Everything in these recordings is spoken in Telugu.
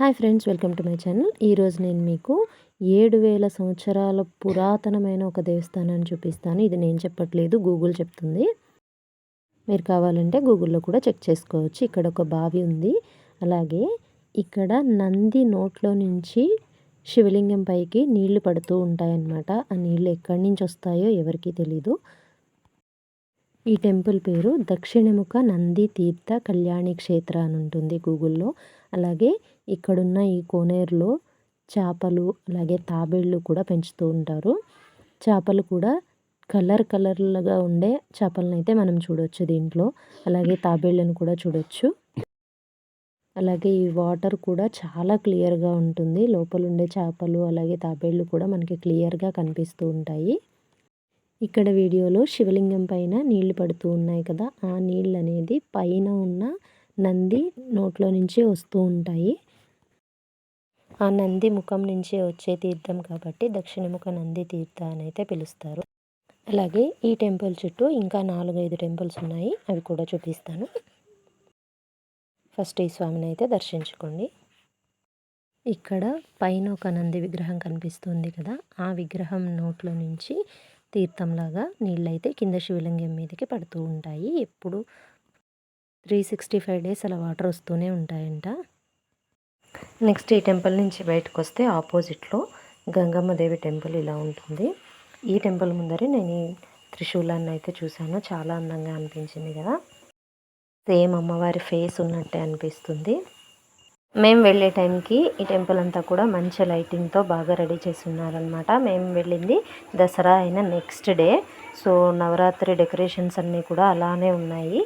Hi friends welcome to my channel. ఈరోజు నేను మీకు ఏడు వేల సంవత్సరాల పురాతనమైన ఒక దేవస్థానాన్ని చూపిస్తాను. ఇది నేను చెప్పట్లేదు గూగుల్ చెప్తుంది. మీరు కావాలంటే గూగుల్లో కూడా చెక్ చేసుకోవచ్చు. ఇక్కడ ఒక బావి ఉంది. అలాగే ఇక్కడ నంది నోట్లో నుంచి శివలింగం పైకి నీళ్ళు పడుతూ ఉంటాయన్నమాట. ఆ నీళ్ళు ఎక్కడి నుంచి వస్తాయో ఎవరికీ తెలీదు. ఈ టెంపుల్ పేరు దక్షిణముఖ నంది తీర్థ కళ్యాణి క్షేత్ర అని ఉంటుంది గూగుల్లో. అలాగే ఇక్కడున్న ఈ కోనేరులో చేపలు అలాగే తాబేళ్ళు కూడా పెంచుతూ ఉంటారు. చేపలు కూడా కలర్ కలర్లుగా ఉండే చేపలను అయితే మనం చూడవచ్చు దీంట్లో. అలాగే తాబేళ్ళను కూడా చూడవచ్చు అలాగే ఈ వాటర్ కూడా చాలా క్లియర్గా ఉంటుంది. లోపల ఉండే చేపలు అలాగే తాబేళ్ళు కూడా మనకి క్లియర్గా కనిపిస్తూ ఉంటాయి. ఇక్కడ వీడియోలో శివలింగం పైన నీళ్ళు పడుతూ ఉన్నాయి కదా ఆ నీళ్ళు అనేది పైన ఉన్న నంది నోట్లో నుంచి వస్తూ ఉంటాయి. ఆ నంది ముఖం నుంచి వచ్చే తీర్థం కాబట్టి దక్షిణముఖ నంది తీర్థ అని అయితే పిలుస్తారు. అలాగే ఈ టెంపుల్ చుట్టూ ఇంకా నాలుగైదు టెంపుల్స్ ఉన్నాయి అవి కూడా చూపిస్తాను. ఫస్ట్ ఈ స్వామిని అయితే దర్శించుకోండి. ఇక్కడ పైన ఒక నంది విగ్రహం కనిపిస్తుంది కదా ఆ విగ్రహం నోట్లో నుంచి తీర్థంలాగా నీళ్ళైతే కింద శివలింగం మీదకి పడుతూ ఉంటాయి. ఎప్పుడు త్రీ సిక్స్టీ ఫైవ్ డేస్ అలా వాటర్ వస్తూనే ఉంటాయంట. నెక్స్ట్ ఈ టెంపుల్ నుంచి బయటకు వస్తే ఆపోజిట్లో గంగమ్మ దేవి టెంపుల్ ఇలా ఉంటుంది. ఈ టెంపుల్ ముందరే నేను ఈ త్రిశూలాన్ని అయితే చూశాను. చాలా అందంగా అనిపించింది కదా. సేమ్ అమ్మవారి ఫేస్ ఉన్నట్టే అనిపిస్తుంది. మేము వెళ్ళే టైంకి ఈ టెంపుల్ అంతా కూడా మంచి లైటింగ్తో బాగా రెడీ చేసి ఉన్నారనమాట మేము వెళ్ళింది దసరా అయిన next day. So Navratri decorations అన్నీ కూడా అలానే ఉన్నాయి.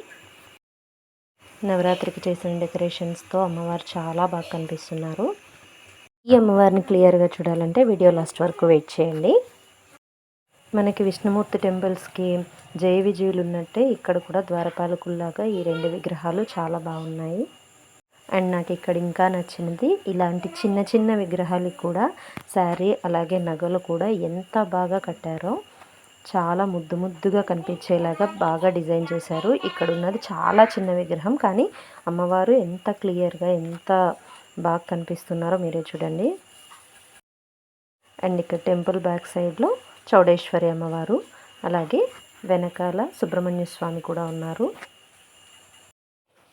నవరాత్రికి చేసిన డెకరేషన్స్తో అమ్మవారు చాలా బాగా కనిపిస్తున్నారు. ఈ అమ్మవారిని క్లియర్గా చూడాలంటే వీడియో లాస్ట్ వరకు వెయిట్ చేయండి. మనకి విష్ణుమూర్తి టెంపుల్స్కి జయ విజయులు ఉన్నట్టే ఇక్కడ కూడా ద్వారపాలకుల్లాగా ఈ రెండు విగ్రహాలు చాలా బాగున్నాయి. అండ్ నాకు ఇక్కడ ఇంకా నచ్చినది ఇలాంటి చిన్న చిన్న విగ్రహాలు కూడా శారీ అలాగే నగలు కూడా ఎంత బాగా కట్టారో చాలా ముద్దు ముద్దుగా కనిపించేలాగా బాగా డిజైన్ చేశారు. ఇక్కడ ఉన్నది చాలా చిన్న విగ్రహం కానీ అమ్మవారు ఎంత క్లియర్గా ఎంత బాగా కనిపిస్తున్నారో మీరే చూడండి. అండ్ ఇక్కడ టెంపుల్ బ్యాక్ సైడ్లో చౌడేశ్వరి అమ్మవారు అలాగే వెనకాల సుబ్రహ్మణ్య స్వామి కూడా ఉన్నారు.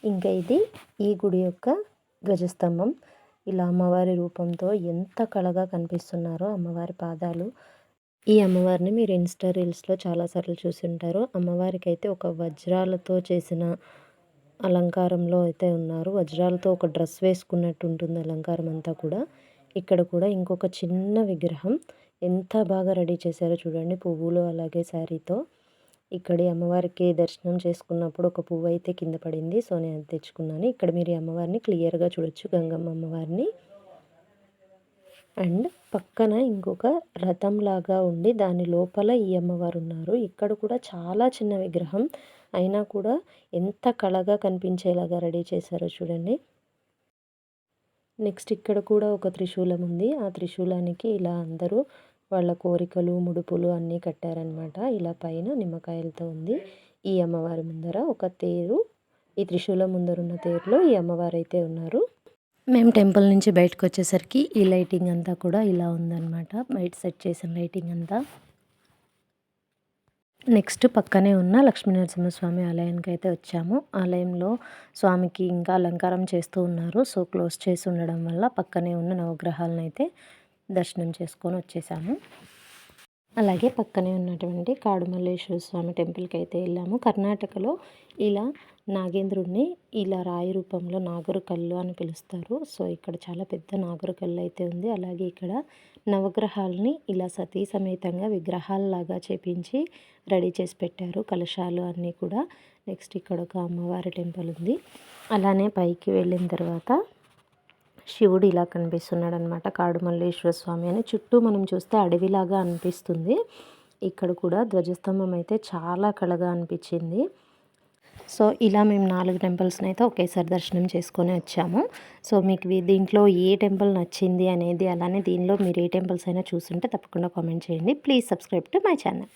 ఇంకా ఇది ఈ గుడి యొక్క ధ్వజస్తంభం. ఇలా అమ్మవారి రూపంతో ఎంత కళగా కనిపిస్తున్నారో అమ్మవారి పాదాలు. ఈ అమ్మవారిని మీరు ఇన్స్టా రీల్స్లో చాలాసార్లు చూసి ఉంటారు. అమ్మవారికి అయితే ఒక వజ్రాలతో చేసిన అలంకారంలో అయితే ఉన్నారు. వజ్రాలతో ఒక డ్రెస్ వేసుకున్నట్టు ఉంటుంది అలంకారం అంతా కూడా. ఇక్కడ కూడా ఇంకొక చిన్న విగ్రహం. ఎంత బాగా రెడీ చేశారో చూడండి. పువ్వులు అలాగే శారీతో. ఇక్కడి అమ్మవారికి దర్శనం చేసుకున్నప్పుడు ఒక పువ్వు అయితే కింద పడింది. సో నేను అది తెచ్చుకున్నాను. ఇక్కడ మీరు అమ్మవారిని క్లియర్గా చూడొచ్చు. గంగమ్మ అమ్మవారిని. అండ్ పక్కన ఇంకొక రథం లాగా ఉండి దాని లోపల ఈ అమ్మవారు ఉన్నారు. ఇక్కడ కూడా చాలా చిన్న విగ్రహం. అయినా కూడా ఎంత కళగా కనిపించేలాగా రెడీ చేశారో చూడండి. నెక్స్ట్ ఇక్కడ కూడా ఒక త్రిశూలం ఉంది. ఆ త్రిశూలానికి ఇలా అందరూ వాళ్ళ కోరికలు ముడుపులు అన్నీ కట్టారనమాట ఇలా పైన నిమ్మకాయలతో ఉంది. ఈ అమ్మవారి ముందర ఒక తేరు ఈ త్రిశూలం ముందర ఉన్న తేరులో ఈ అమ్మవారు అయితే ఉన్నారు. మేము టెంపుల్ నుంచి బయటకు వచ్చేసరికి ఈ లైటింగ్ అంతా కూడా ఇలా ఉందన్నమాట. బయట సెట్ చేసిన లైటింగ్ అంతా. నెక్స్ట్ పక్కనే ఉన్న లక్ష్మీనరసింహస్వామి ఆలయానికి అయితే వచ్చాము. ఆలయంలో స్వామికి ఇంకా అలంకారం చేస్తూ ఉన్నారు. సో క్లోజ్ చేసి ఉండడం వల్ల పక్కనే ఉన్న నవగ్రహాలను అయితే దర్శనం చేసుకొని వచ్చేసాము. అలాగే పక్కనే ఉన్నటువంటి కాడుమల్లేశ్వర స్వామి టెంపుల్కి అయితే వెళ్ళాము. కర్ణాటకలో ఇలా నాగేంద్రుడిని ఇలా రాయి రూపంలో నాగరు కళ్ళు అని పిలుస్తారు. సో ఇక్కడ చాలా పెద్ద నాగరు కళ్ళు అయితే ఉంది. అలాగే ఇక్కడ నవగ్రహాలని ఇలా సతీ సమేతంగా విగ్రహాలలాగా చేపించి రెడీ చేసి పెట్టారు. కలశాలు అన్నీ కూడా. నెక్స్ట్ ఇక్కడ ఒక అమ్మవారి టెంపుల్ ఉంది. అలానే పైకి వెళ్ళిన తర్వాత శివుడు ఇలా కనిపిస్తున్నాడు అనమాట కాడుమల్లేశ్వర స్వామి అని. చుట్టూ మనం చూస్తే అడవిలాగా అనిపిస్తుంది. ఇక్కడ కూడా ధ్వజస్తంభం అయితే చాలా కళగా అనిపించింది. సో ఇలా మేము నాలుగు టెంపుల్స్ని అయితే ఒకేసారి దర్శనం చేసుకొని వచ్చాము. సో మీకు దీంట్లో ఏ టెంపుల్ నచ్చింది అనేది అలానే దీనిలో మీరు ఏ టెంపుల్స్ అయినా చూస్తుంటే తప్పకుండా కామెంట్ చేయండి. Please subscribe to my channel.